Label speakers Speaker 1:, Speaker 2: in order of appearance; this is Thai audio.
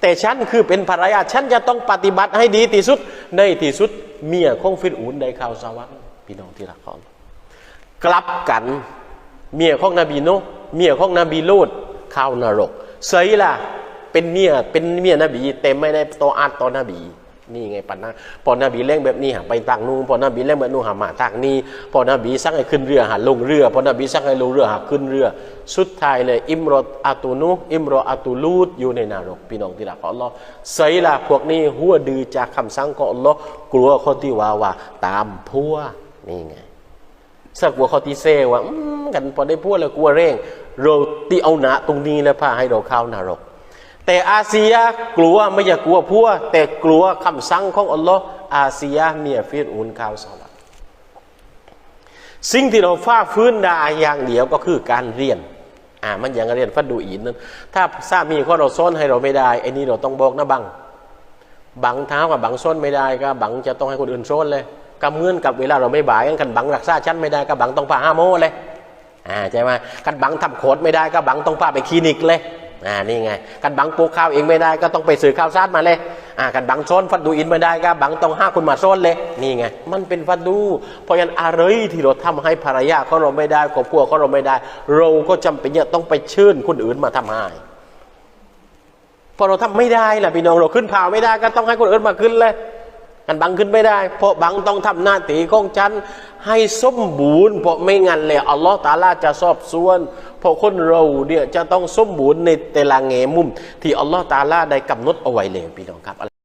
Speaker 1: แต่ฉันคือเป็นภรรยาฉันจะต้องปฏิบัติให้ดีที่สุด ในที่สุดเมียของฟิรอูนได้ข่าวสวรรค์พี่น้องที่รักของกลับกันเมียของนบีโนเมียของนบีลูดข้าวนรกเซยล่ะเป็นเมียเป็นเมียนบี เต็มไม่ได้ตออาดตอนบี นี่ไงปัญหาพอนบีเล่งแบบนี้หาไปทางนู้นพอนบีเล่งแบบนู้นหามาทางนี้พอนบีสั่งให้ขึ้นเรือหาลงเรือพอนบีสั่งให้ลงเรือหาขึ้นเรือ สุดท้ายเลย อิมรออาตูนุอิมรออาตูลูดอยู่ในนรกพี่น้องที่รักของอัลลอฮ์เซยล่ะพวกนี้หัวดือจากคำสั่งของอัลลอฮ์กลัวคนที่ว่าว่าตามพัวนี่ไงสักกลัวเขาตีเซว่าอืมกันพอได้พูดแล้วกลัวเร่งเราตีเอาหนาตรงนี้แล้วพาให้เราเข้านรก แต่อาเซียกลัวไม่อยากกลัวพัวแต่กลัวคำสั่งของอัลลอฮ์อาเซียเมียฟิรอูนข้าวสวรสิ่งที่เราฟ้าฟื้นได้อย่างเดียวก็คือการเรียนอ่ามันอย่างเรียนฟัดดูอีนนั้นถ้าสามีขอเราซ้อนให้เราไม่ได้ไอ้นี่เราต้องบอกนะบังบังเท้ากับบังส้นไม่ได้ก็บังจะต้องให้คนอื่นส้นเลยกับเงื่อนกับเวลาเราไม่บ่ายกันบังรักษาชั้นไม่ได้ก็บังต้องพาห้าโมเลยอ่าใช่ไหมกันบังทำโคดไม่ได้ก็บังต้องพาไปคลินิกเลย อ่านี่ไงกันบังปลูกข้าวเองไม่ได้ก็ต้องไปซื้อข้าวซาดมาเลยอ่ากันบังซ้นฟัดดูอินไม่ได้ก็บังต้องห้าคนมาซ้นเลยนี่ไงมันเป็นฟัดดู เพราะฉะนั้นอะไรที่เราทำให้ภรรยาเของเราไม่ได้ครอบครัวเของเราไม่ได้ เราก็จำเป็นจะต้องไปเชิญคนอื่นมาทำให้พอเราทำไม่ได้ล่ะพี่น้องเราขึ้นเผาไม่ได้ก็ต้องให้คนอื่นมาขึ้นเลย กันบังขึ้นไม่ได้ เพราะบังต้องทำหน้าที่ของฉันให้สมบูรณ์เพราะไม่งั้นเลยอัลลอฮ์ตาลาจะสอบสวนเพราะคนเราเนี่ยจะต้องสมบูรณ์ในแต่ละแง่มุม ที่อัลลอฮ์ตาลาได้กำหนดเอาไว้เลยพี่น้องครับ